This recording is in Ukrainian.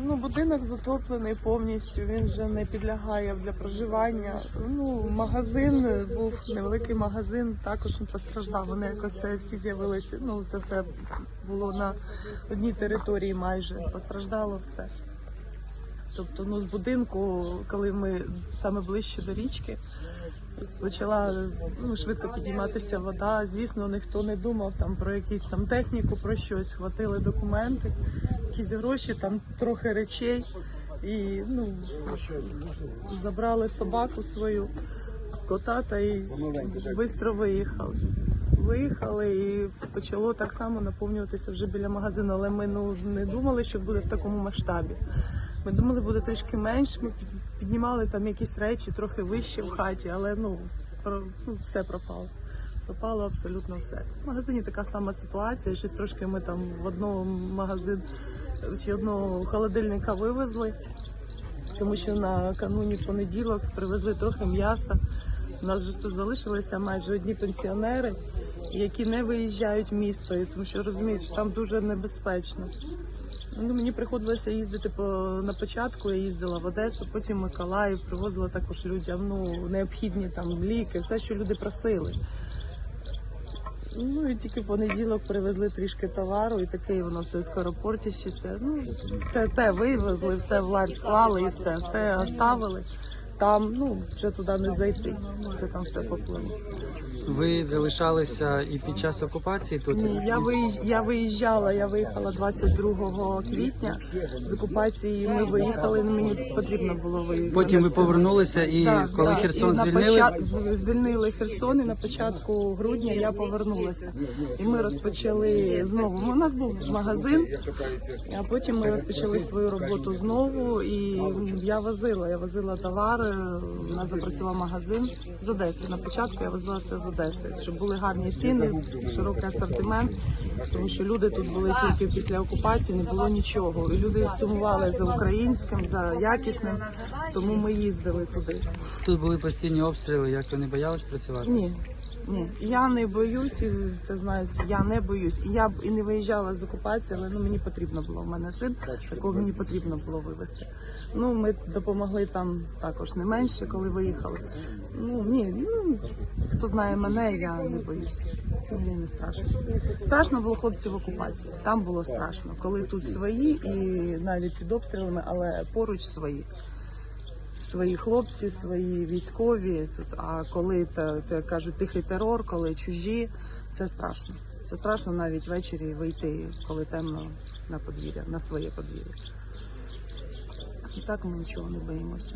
Ну, будинок затоплений повністю, він вже не підлягає для проживання. Ну, магазин був невеликий магазин, також він постраждав. Вони якось це всі з'явилися. Ну, це все було на одній території майже. Постраждало все. Тобто, ну, з будинку, коли ми саме ближче до річки, почала ну, швидко підійматися вода. Звісно, ніхто не думав там про якісь там техніку, про щось. Хватили документи, якісь гроші, там трохи речей. І ну, забрали собаку свою, кота та і швидко виїхали. Виїхали і почало так само наповнюватися вже біля магазину, але ми ну, не думали, що буде в такому масштабі. Ми думали, буде трішки менше. Ми піднімали там якісь речі трохи вище в хаті, але ну, про, ну все пропало. Пропало абсолютно все. В магазині така сама ситуація. Щось трошки ми там в одного магазин чи одного холодильника вивезли, тому що на кануні понеділок привезли трохи м'яса. У нас же тут залишилися майже одні пенсіонери, які не виїжджають в місто, тому що розуміють, що там дуже небезпечно. Ну, мені приходилося їздити по на початку. Я їздила в Одесу, потім Миколаїв, привозила також людям ну необхідні там ліки, все, що люди просили. Ну і тільки понеділок привезли трішки товару, і таке воно все скоропортящеся. Ну те, те вивезли, все в ларь склали і все, все оставили. Там ну вже туди не зайти. Це там все поплило. Ви залишалися і під час окупації тут? Ні, я виїж... я виїжджала. Я виїхала 22 квітня з окупації. Ми виїхали. Мені потрібно було виїхати. Потім ви повернулися, і Так, коли так. Херсон І на звільнили, почат- звільнили Херсон, і на початку грудня я повернулася. І ми розпочали знову. Ну, У нас був магазин, а потім ми розпочали свою роботу знову. І я возила. Я возила товари. У нас запрацював магазин з Одеси. На початку я везлася з Одеси, щоб були гарні ціни, широкий асортимент. Тому що люди тут були тільки після окупації, не було нічого. І люди сумували за українським, за якісним. Тому ми їздили туди. тут були постійні обстріли. Як ви не боялись працювати? Ні, ні, я не боюсь, і це знають. Я не боюсь. І я б і не виїжджала з окупації, але ну мені потрібно було. У мене син, такого мені потрібно було вивезти. Ну ми допомогли там також не менше, коли виїхали. Ну ні, ну хто знає мене, я не боюся. Мені не страшно. Страшно було хлопці в окупації. Там було страшно, коли тут свої і навіть під обстрілами, але поруч свої свої хлопці, свої військові. А коли та, та кажуть тихий терор, коли чужі, це страшно. Це страшно навіть ввечері вийти, коли темно на подвір'я, на своє подвір'я. І так ми нічого не боїмося.